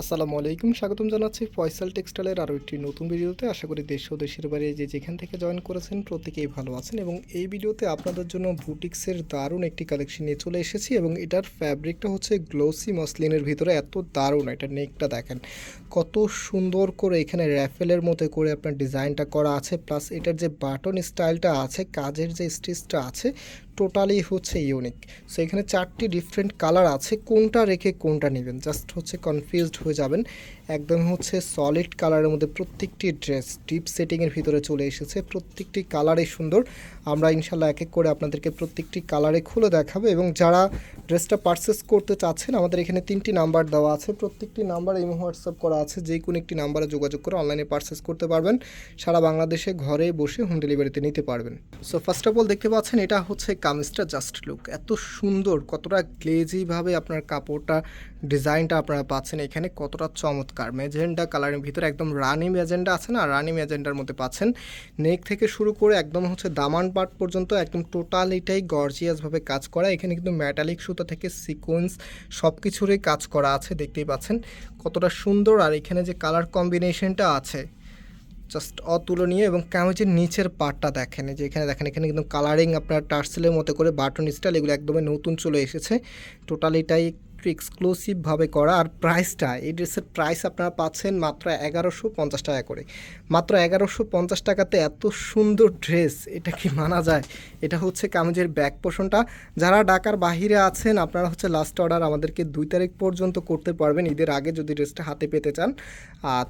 আসসালামু আলাইকুম, স্বাগতম জানাচ্ছি ফয়সাল টেক্সটাইলের আরও একটি নতুন ভিডিওতে। আশা করি দেশ ও দেশের বাইরে যে যেখান থেকে জয়েন করেছেন প্রত্যেকেই ভালো আছেন এবং এই ভিডিওতে আপনাদের জন্য বুটিক্সের দারুণ একটি কালেকশন নিয়ে চলে এসেছি এবং এটার ফ্যাব্রিকটা হচ্ছে গ্লোসি মসলিনের ভিতরে এত দারুণ এটা নেকটা দেখেন। কত সুন্দর করে এখানে র্যাফেলের মতো করে আপনার ডিজাইনটা করা আছে প্লাস এটার যে বাটন স্টাইলটা আছে, কাজের যে স্টিচটা আছে টোটালি হচ্ছে ইউনিক সো এখানে চারটি ডিফারেন্ট কালার আছে, কোনটা রেখে কোনটা নেবেন। জাস্ট হচ্ছে কনফিউজড হয়ে যাবেন। একদম হচ্ছে সলিড কালারের মধ্যে প্রত্যেকটি ড্রেস ডিপ সেটিংয়ের ভিতরে চলে এসেছে। প্রত্যেকটি কালারে সুন্দর। আমরা ইনশাল্লাহ এক এক করে আপনাদেরকে প্রত্যেকটি কালারে খুলে দেখাবো এবং যারা ড্রেসটা পারচেস করতে চাচ্ছেন, আমাদের এখানে তিনটি নাম্বার দেওয়া আছে। প্রত্যেকটি নাম্বার এই হোয়াটসঅ্যাপ করা আছে। যে কোনো একটি নাম্বারে যোগাযোগ করে অনলাইনে পারচেস করতে পারবেন। সারা বাংলাদেশে ঘরে বসে হোম ডেলিভারিতে নিতে পারবেন। সো ফার্স্ট অফ অল দেখতে পাচ্ছেন, এটা হচ্ছে কামিজটা জাস্ট লুক এত সুন্দর, কতটা গ্লেজিভাবে আপনার কাপড়টা ডিজাইনটা আপনারা পাচ্ছেন এখানে, কতটা চমৎকার। ম্যাজেন্ডা কালারের ভিতরে একদম রানি ম্যাজেন্ডা আছে না? রানি ম্যাজেন্ডার মধ্যে পাচ্ছেন। নেক থেকে শুরু করে একদম হচ্ছে দামান পার্ট পর্যন্ত একদম টোটাল এটাই গর্জিয়াসভাবে কাজ করা। এখানে কিন্তু ম্যাটালিক সুতা থেকে সিকোয়েন্স সব কিছুরই কাজ করা আছে, দেখতেই পাচ্ছেন। কতটা সুন্দর আর এখানে যে কালার কম্বিনেশনটা আছে জাস্ট অতুলনীয় এবং কামিজের নিচের পার্টটা দেখেন যে এখানে দেখেন, এখানে কিন্তু কালারিং আপনার টার্সেলের মতো করে বাটন স্টাইল এগুলো একদমই নতুন চলে এসেছে। টোটাল একটু এক্সক্লুসিভভাবে করা। আর প্রাইসটা এই ড্রেসের প্রাইস আপনারা পাচ্ছেন মাত্র এগারোশো পঞ্চাশ টাকা করে। মাত্র এগারোশো পঞ্চাশ টাকাতে এত সুন্দর ড্রেস এটা কি মানা যায়? এটা হচ্ছে কামিজের ব্যাক পোষণটা যারা ঢাকার বাহিরে আছেন, আপনারা হচ্ছে লাস্ট অর্ডার আমাদেরকে দুই তারিখ পর্যন্ত করতে পারবেন। ঈদের আগে যদি ড্রেসটা হাতে পেতে চান।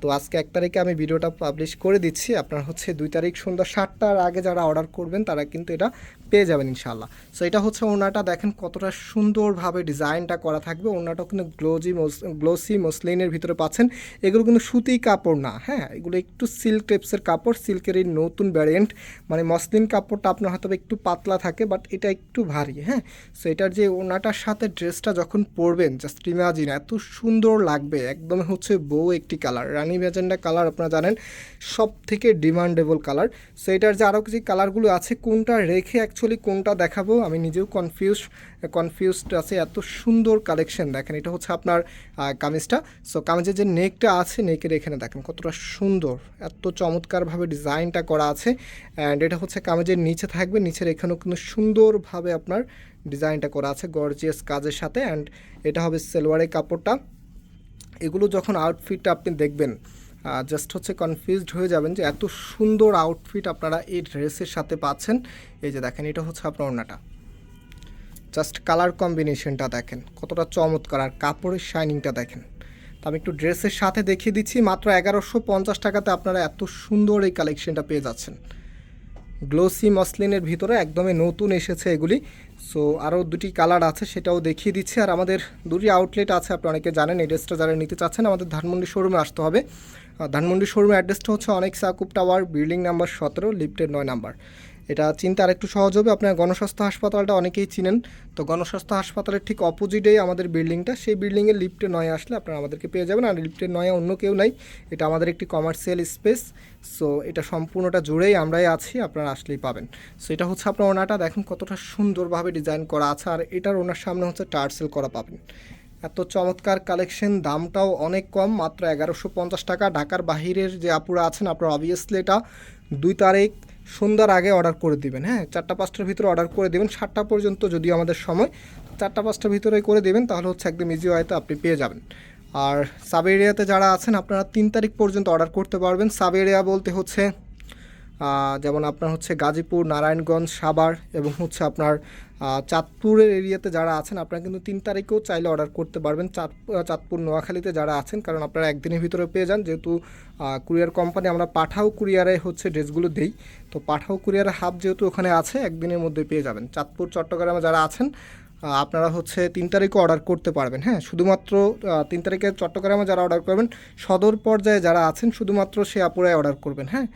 তো আজকে এক তারিখে আমি ভিডিওটা পাবলিশ করে দিচ্ছি। আপনার হচ্ছে দুই তারিখ সন্ধ্যা সাতটার আগে যারা অর্ডার করবেন, তারা কিন্তু এটা পেয়ে যাবেন ইনশাল্লাহ সো এটা হচ্ছে ওনাটা। দেখেন কতটা সুন্দরভাবে ডিজাইনটা করা থাকবে ওনাটাও কিন্তু গ্লোজি গ্লোসি মসলিনের ভিতরে পাচ্ছেন। এগুলো কিন্তু সুতি কাপড় না হ্যাঁ? এগুলো একটু সিল্ক টেপসের কাপড় সিল্কের এই নতুন ভ্যারিয়েন্ট মানে মসলিন কাপড়টা আপনার হয়তো একটু পাতলা থাকে বাট এটা একটু ভারী হ্যাঁ? সো এটার যে ওনাটার সাথে ড্রেসটা যখন পরবেন জাস্ট ইমাজিন এত সুন্দর লাগবে একদম হচ্ছে বউ একটি কালার রানী ভ্যাজেন্ডা কালার আপনারা জানেন সব থেকে ডিমান্ডেবল কালার সো এটার যে আরও কিছু কালারগুলো আছে, কোনটা রেখে অ্যাকচুয়ালি কোনটা দেখাবো, আমি নিজেও কনফিউজ কনফিউজড আছে, এত সুন্দর কালেকশন দেখেন, এটা হচ্ছে আপনার কামিজটা। সো কামিজের যে নেকটা আছে নেকের এখানে দেখেন কতটা সুন্দর, এত চমৎকারভাবে ডিজাইনটা করা আছে। অ্যান্ড এটা হচ্ছে কামিজের নিচে থাকবে, নিচের এখানেও কিন্তু সুন্দরভাবে আপনার ডিজাইনটা করা আছে গর্জিয়াস কাজের সাথে। অ্যান্ড এটা হবে সেলোয়ারের কাপড়টা। এগুলো যখন আউটফিটটা আপনি দেখবেন জাস্ট হচ্ছে কনফিউজড হয়ে যাবেন যে এত সুন্দর আউটফিট আপনারা এই ড্রেসের সাথে পাচ্ছেন। এই যে দেখেন, এটা হচ্ছে আপনার ওনাটা জাস্ট কালার কম্বিনেশনটা দেখেন, কতটা চমৎকার, আর কাপড়ের শাইনিংটা দেখেন। তো আমি একটু ড্রেসের সাথে দেখিয়ে দিচ্ছি, মাত্র এগারোশো পঞ্চাশ টাকাতে আপনারা এত সুন্দর এই কালেকশনটা পেয়ে যাচ্ছেন। গ্লোসি মসলিনের ভিতরে একদমই নতুন এসেছে এগুলি। সো আরও দুটি কালার আছে, সেটাও দেখিয়ে দিচ্ছি। আর আমাদের দুটি আউটলেট আছে, আপনি অনেকে জানেন, এই ড্রেসটা যারা নিতে চাচ্ছেন, আমাদের ধানমন্ডি শোরুমে আসতে হবে। ধানমন্ডি শোরুমের অ্যাড্রেসটা হচ্ছে অনেক সাকুব টাওয়ার, বিল্ডিং নাম্বার সতেরো, লিফটের নয় নাম্বার। এটা চিন্তা আরেকটু সহজ হবে। আপনার গণস্বাস্থ্য হাসপাতালটা অনেকেই চিনেন। তো গণস্বাস্থ্য হাসপাতালের ঠিক অপোজিটেই আমাদের বিল্ডিংটা। সেই বিল্ডিংয়ের লিফটে নয় আসলে আপনারা আমাদেরকে পেয়ে যাবেন। আর লিফটের নয় অন্য কেউ নাই। এটা আমাদের একটি কমার্শিয়াল স্পেস সো এটা সম্পূর্ণটা জুড়েই আমরাই আছি। আপনারা আসলেই পাবেন। সো এটা হচ্ছে আপনার ওনাটা। দেখুন কতটা সুন্দরভাবে ডিজাইন করা আছে। আর এটার ওনার সামনে হচ্ছে টার্সেল করা পাবেন। এত চমৎকার কালেকশন দামটাও অনেক কম। মাত্র এগারোশো পঞ্চাশ টাকা। ঢাকার বাহিরের যে আপুরা আছেন, আপনারা অবভিয়াসলি এটা দুই তারিখ সন্ধ্যার আগে অর্ডার করে দেবেন হ্যাঁ? চারটা পাঁচটার ভিতরে অর্ডার করে দেবেন। সাতটা পর্যন্ত যদি আমাদের সময় চারটা পাঁচটার ভিতরে করে দেবেন, তাহলে হচ্ছে একদম ইজি হয়তো আপনি পেয়ে যাবেন। আর সাব এরিয়াতে যারা আছেন, আপনারা তিন তারিখ পর্যন্ত অর্ডার করতে পারবেন। সাব এরিয়া বলতে হচ্ছে যেমন আপনার হচ্ছে গাজীপুর, নারায়ণগঞ্জ, সাভার এবং হচ্ছে আপনার চাঁদপুরের এরিয়াতে যারা আছেন, আপনারা কিন্তু তিন তারিখেও চাইলে অর্ডার করতে পারবেন। চাঁদ চাঁদপুর, নোয়াখালীতে যারা আছেন, কারণ আপনারা একদিনের ভিতরে পেয়ে যান। যেহেতু কুরিয়ার কোম্পানি আমরা পাঠাও কুরিয়ারে হচ্ছে ড্রেসগুলো দেই। তো পাঠাও কুরিয়ারের হাব যেহেতু ওখানে আছে, একদিনের মধ্যে পেয়ে যাবেন। চাঁদপুর, চট্টগ্রামে যারা আছেন আপনারা হচ্ছে তিন তারিখও অর্ডার করতে পারবেন। হ্যাঁ শুধুমাত্র তিন তারিখে চট্টগ্রামে যারা অর্ডার করবেন, সদর পর্যায়ে যারা আছেন, শুধুমাত্র সে আপুরাই অর্ডার করবেন। হ্যাঁ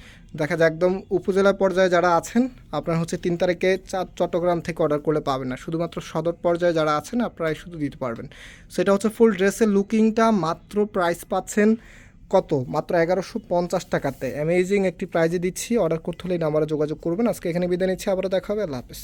দেখা যায় একদম উপজেলা পর্যায়ে যারা আছেন, আপনার হচ্ছে তিন তারিখে চার চট্টগ্রাম থেকে অর্ডার করলে পাবেন না। শুধুমাত্র সদর পর্যায়ে যারা আছেন আপনারাই শুধু দিতে পারবেন। সেটা হচ্ছে ফুল ড্রেসের লুকিংটা মাত্র প্রাইস পাচ্ছেন কত? মাত্র এগারোশো পঞ্চাশ টাকাতে। অ্যামেজিং একটি প্রাইজে দিচ্ছি। অর্ডার করতে হলে নাম্বারে যোগাযোগ করবেন। আজকে এখানে বিদায় নিচ্ছি। আবারও দেখা হবে। আল্লাহ হাফেজ।